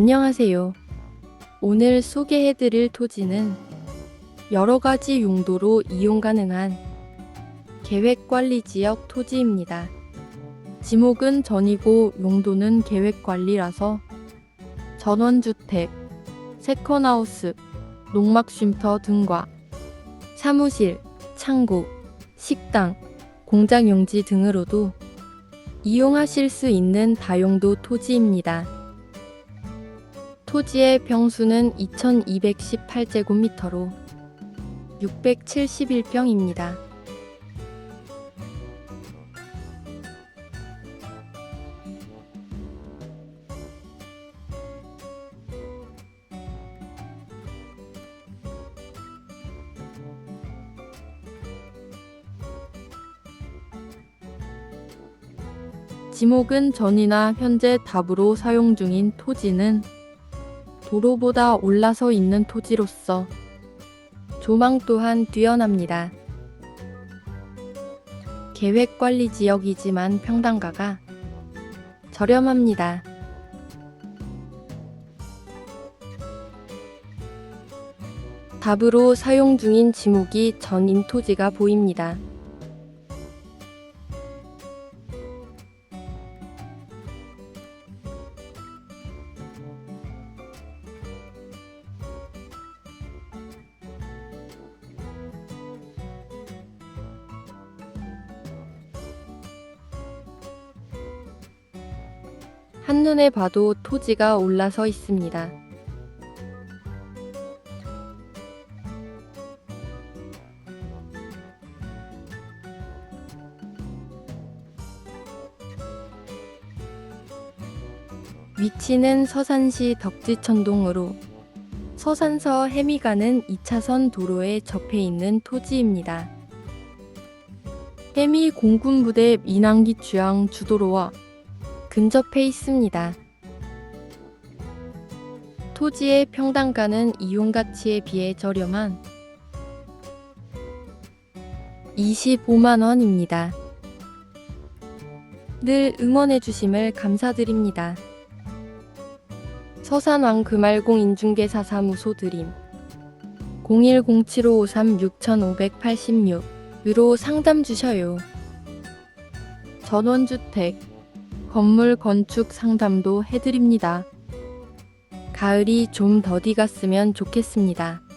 안녕하세요. 오늘 소개해드릴 토지는 여러 가지 용도로 이용 가능한 계획관리지역 토지입니다. 지목은 전이고 용도는 계획관리라서 전원주택, 세컨하우스, 농막쉼터 등과 사무실, 창고, 식당, 공장용지 등으로도 이용하실 수 있는 다용도 토지입니다. 토지의 평수는 2218제곱미터로 671평입니다. 지목은 전이나 현재 답으로 사용 중인 토지는 도로보다 올라서 있는 토지로서 조망 또한 뛰어납니다. 계획관리 지역이지만 평당가가 저렴합니다. 답으로 사용 중인 지목이 전 인 토지가 보입니다. 한눈에 봐도 토지가 올라서 있습니다. 위치는 서산시 덕지천동으로 서산서 해미 가는 2차선 도로에 접해 있는 토지입니다. 해미 공군부대 민항기 주양 주도로와 근접해 있습니다. 토지의 평당가는 이용 가치에 비해 저렴한 25만 원입니다. 늘 응원해 주심을 감사드립니다. 서산왕 금알공 인중개사 사무소 드림 0107536586으로 상담 주셔요. 전원주택 건물 건축 상담도 해드립니다. 가을이 좀 더디 갔으면 좋겠습니다.